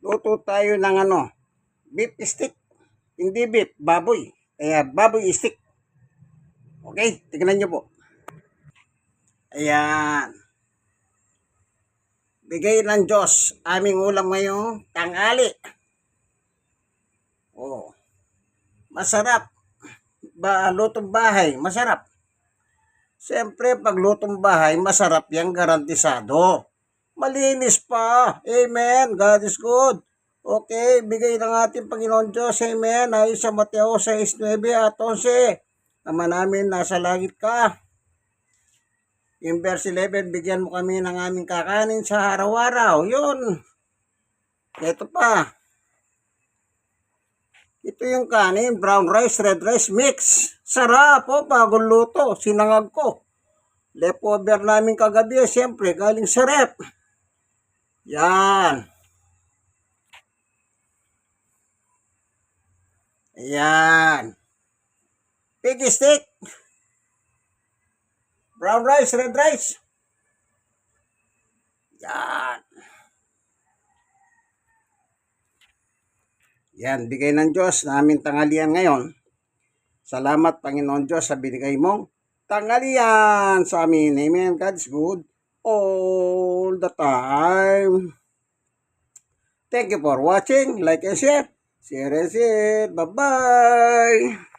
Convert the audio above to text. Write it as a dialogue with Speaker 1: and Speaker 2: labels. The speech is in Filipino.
Speaker 1: Luto tayo ng ano, beef stick. Hindi beef, baboy. Kaya baboy stick. Okay, tignan nyo po. Ayan. Bigay ng Diyos, aming ulam ngayong tangali. Oh. Masarap. Ba, lutong bahay, masarap. Siyempre, pag lutong bahay, masarap yung garantisado. Malinis pa. Amen. God is good. Okay, bigay ng ating Panginoon Diyos. Amen. Ayon sa Mateo 6.9 at 11. Ama namin, nasa langit ka. Yung verse 11, bigyan mo kami ng aming kakanin sa araw-araw. Yun. Ito pa. Ito yung kanin, brown rice, red rice mix. Sarap po, bagong luto. Sinangag ko. Leftover namin kagabi, siyempre, galing sa rep. Yan. Ayan. Pig stick. Brown rice, red rice. Yan. Yan, bigay ng Diyos na aming tanghalian ngayon. Salamat, Panginoon Diyos, sa binigay mong tanghalian sa amin. Amen. God is good all the time. Thank you for watching. Like and share. Share and share. Bye-bye.